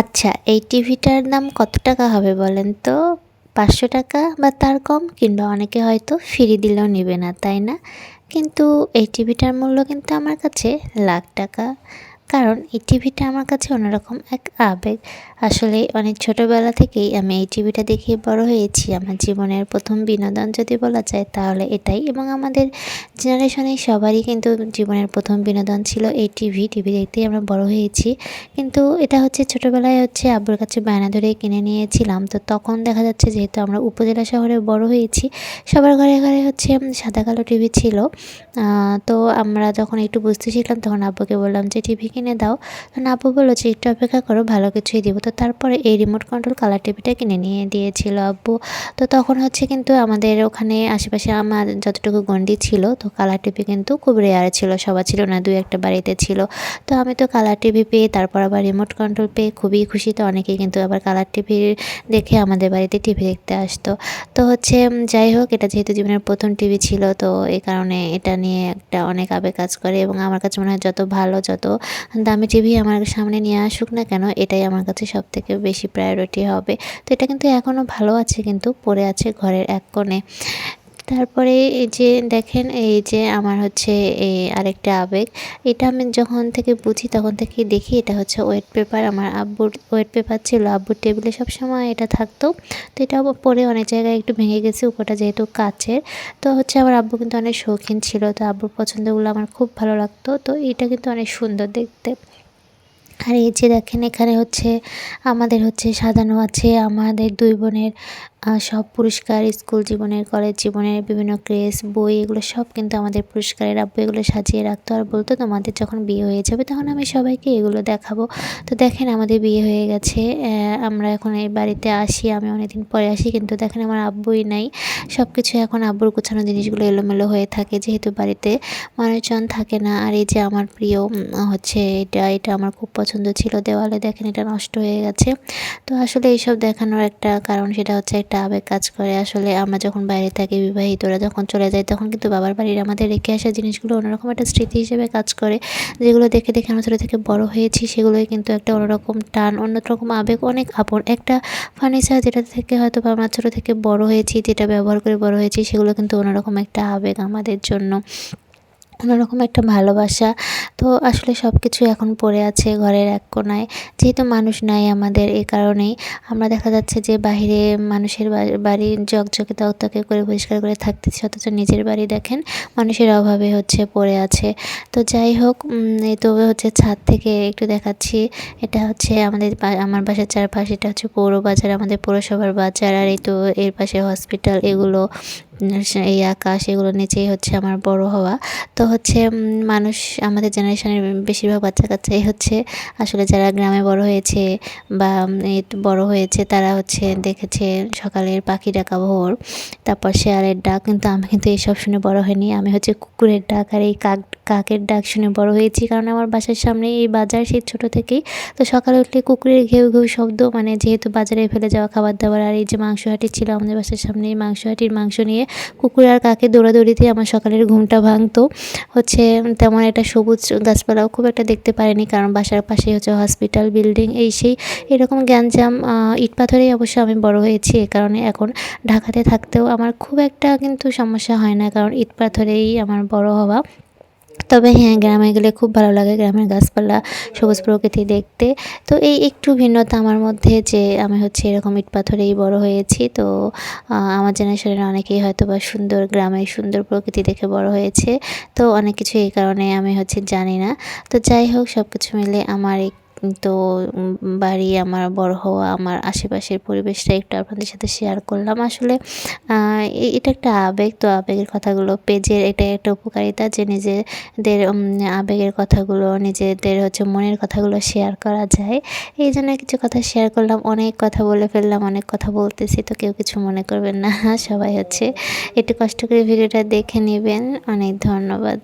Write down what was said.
আচ্ছা এই টিভিটার দাম কত টাকা হবে বলেন তো? পাঁচশো টাকা বা তার কম? কিংবা অনেকে হয়তো ফিরি দিলেও নেবে না, তাই না? কিন্তু এই টিভিটার মূল্য কিন্তু আমার কাছে লাখ টাকা। কারণ এই টিভিটা আমার কাছে অন্যরকম এক আবেগ। আসলে অনেক ছোটোবেলা থেকেই আমি এই টিভিটা দেখে বড় হয়েছি। আমার জীবনের প্রথম বিনোদন যদি বলা যায় তাহলে এটাই। এবং আমাদের জেনারেশনে সবারই কিন্তু জীবনের প্রথম বিনোদন ছিল এই টিভি। টিভি দেখতেই আমরা বড় হয়েছি। কিন্তু এটা হচ্ছে ছোটোবেলায় হচ্ছে আব্বুর কাছে বায়না ধরে কিনে নিয়েছিলাম। তো তখন দেখা যাচ্ছে যেহেতু আমরা উপজেলা শহরে বড় হয়েছি, সবার ঘরে ঘরে হচ্ছে সাদা কালো টিভি ছিল। তো আমরা যখন একটু বুঝতে শিখলাম তখন আব্বুকে বললাম যে, টিভি কিনে দাও। তখন আব্বু বলল যে একটু অপেক্ষা করো, ভালো কিছুই দিব। তো তারপরে এই রিমোট কন্ট্রোল কালার টিভিটা কিনে নিয়ে দিয়েছিল আব্বু। তো তখন হচ্ছে কিন্তু আমাদের ওখানে আশেপাশে আমার যতটুকু গন্ডি ছিল, তো কালার টিভি কিন্তু খুব রেয়ার ছিল, সবার ছিল না, দুই একটা বাড়িতে ছিল। তো আমি তো কালার টিভি পেয়ে, তারপর আবার রিমোট কন্ট্রোল পেয়ে খুবই খুশি, তো অনেকেই কিন্তু আবার কালার টিভি দেখে আমাদের বাড়িতে টিভি দেখতে আসতো। তো হচ্ছে যাই হোক, এটা যেহেতু জীবনের প্রথম টিভি ছিল, তো এই কারণে এটা নিয়ে একটা অনেক আবেগ কাজ করে এবং আমার কাছে মনে হয় যত ভালো, যত দামি টিভি আমার সামনে নিয়ে আসুক না কেন, এটাই আমার কাছে সব থেকে বেশি প্রায়োরিটি হবে। তো এটা কিন্তু এখনও ভালো আছে, কিন্তু পড়ে আছে ঘরের এক কোণে। তারপরে এই যে দেখেন, এই যে আমার হচ্ছে এই আরেকটা আবেগ। এটা আমি যখন থেকে বুঝি তখন থেকে দেখি, এটা হচ্ছে ওয়েট পেপার আমার আব্বুর ওয়েট পেপার ছিল, আব্বুর টেবিলে সবসময় এটা থাকতো। তো এটা পরে অনেক জায়গায় একটু ভেঙে গেছে, উপরটা যেহেতু কাচের। তো হচ্ছে আমার আব্বু কিন্তু অনেক শৌখিন ছিল, তো আব্বুর পছন্দগুলো আমার খুব ভালো লাগতো। তো এটা কিন্তু অনেক সুন্দর দেখতে। আর এই যে দেখেন, এখানে হচ্ছে আমাদের হচ্ছে সাজানো আছে আমাদের দুই বোনের সব পুরস্কার, স্কুল জীবনের, কলেজ জীবনের, বিভিন্ন ক্রেস বই, এগুলো সব কিন্তু আমাদের পুরস্কারের আব্বু এগুলো সাজিয়ে রাখতো। আর বলতো, তোমাদের যখন বিয়ে হয়ে যাবে তখন আমি সবাইকে এগুলো দেখাবো। তো দেখেন আমাদের বিয়ে হয়ে গেছে। আমরা এখন এই বাড়িতে আসি, আমি অনেকদিন পরে আসি, কিন্তু দেখেন আমার আব্বুই নাই। সব কিছু এখন আব্বুর গোছানো জিনিসগুলো এলোমেলো হয়ে থাকে, যেহেতু বাড়িতে মানুষজন থাকে না। আর এই যে আমার প্রিয় হচ্ছে এটা এটা আমার খুব পছন্দ ছিল দেওয়ালে, দেখেন এটা নষ্ট হয়ে গেছে। তো আসলে এইসব দেখানোর একটা কারণ সেটা হচ্ছে একটা আবেগ কাজ করে। আসলে আমরা যখন বাইরে থাকি বিবাহিতরা যখন চলে যায়, তখন কিন্তু বাবার বাড়ির আমাদের রেখে আসা জিনিসগুলো অন্যরকম একটা স্মৃতি হিসেবে কাজ করে। যেগুলো দেখে দেখে আমরা ছোটো থেকে বড় হয়েছি, সেগুলোই কিন্তু একটা অন্যরকম টান, অন্যরকম আবেগ, অনেক আপন। একটা ফার্নিচার যেটা থেকে হয়তো বা আমরা ছোটো থেকে বড় হয়েছি, যেটা ব্যবহার করে বড় হয়েছি, সেগুলো কিন্তু অন্যরকম একটা আবেগ আমাদের জন্য। অন্যরকম একটা ভালোবাসা। তো আসলে সব কিছু এখন পড়ে আছে ঘরের এক কোনায়। যেহেতু মানুষ নাই আমাদের এ কারণেই, আমরা দেখা যাচ্ছে যে বাহিরে মানুষের বাড়ি জকজকে তকতকে করে পরিষ্কার করে থাকতেছি, অথচ নিজের বাড়ি দেখেন, মানুষের অভাবে হচ্ছে পড়ে আছে। তো যাই হোক এই তো হচ্ছে ছাদ থেকে একটু দেখাচ্ছি। এটা হচ্ছে আমাদের আমার বাসার চারপাশে, এটা হচ্ছে পৌর বাজার আমাদের পৌরসভার বাজার, আর এই তো এর পাশে হসপিটাল এগুলো। এই আকাশ এগুলোর নিচেই হচ্ছে আমার বড় হওয়া। তো হচ্ছে মানুষ, আমাদের জেনারেশনের বেশিরভাগ বাচ্চা কাচ্চাই হচ্ছে, আসলে যারা গ্রামে বড় হয়েছে বা বড় হয়েছে, তারা হচ্ছে দেখেছে সকালের পাখি ডাকা ভোর, তারপর শেয়ালের ডাক, কিন্তু আমি কিন্তু এইসব শুনে বড় হয়নি। আমি হচ্ছে কুকুরের ডাক আর এই কাক, কাকের ডাক শুনে বড় হয়েছি, কারণ আমার বাসার সামনে এই বাজার, সেই ছোটো থেকেই। তো সকালে উঠলে কুকুরের ঘেউ ঘেউ শব্দ মানে যেহেতু বাজারে ফেলে যাওয়া খাবার দাবার আর এই যে মাংস হাঁটি ছিল আমাদের বাসার সামনে এই মাংস হাঁটির মাংস নিয়ে কুকুর আর কাকে দৌড়াদৌড়িতে আমার সকালের ঘুমটা ভাঙতো। হচ্ছে তেমন একটা সবুজ গাছপালাও খুব একটা দেখতে পারিনি, কারণ বাসার পাশেই হচ্ছে হসপিটাল বিল্ডিং এই সেই এরকম গ্যাঞ্জাম ইট পাথরেই অবশ্য আমি বড় হয়েছি, এ কারণে এখন ঢাকাতে থাকতেও আমার খুব একটা কিন্তু সমস্যা হয় না, কারণ ইট পাথরেই আমার বড় হওয়া। তবে হ্যাঁ গ্রামে গেলে খুব ভালো লাগে। গ্রামের গাছপালা, সবুজ প্রকৃতি দেখতে। তো এই একটু ভিন্নতা আমার মধ্যে যে আমি হচ্ছে এরকম ইট পাথরেই বড় হয়েছি। তো আমার জেনারেশনের অনেকেই হয়তো বা সুন্দর গ্রামের সুন্দর প্রকৃতি দেখে বড় হয়েছে। তো অনেক কিছু এই কারণে আমি হচ্ছে জানি না। তো যাই হোক সব কিছু মিলে আমার তো বাড়ি আমার বড় হওয়া, আমার আশেপাশের পরিবেশটা একটু আপনাদের সাথে শেয়ার করলাম। আসলে এটা একটা আবেগ, তো আবেগের কথাগুলো, পেজের এটা একটা উপকারিতা যে নিজেদের আবেগের কথাগুলো, নিজেদের হচ্ছে মনের কথাগুলো শেয়ার করা যায়। এই জন্য কিছু কথা শেয়ার করলাম, অনেক কথা বলে ফেললাম, অনেক কথা বলতেছি, তো কেউ কিছু মনে করবেন না। সবাই হচ্ছে একটু কষ্ট করে ভিডিওটা দেখে নেবেন। অনেক ধন্যবাদ।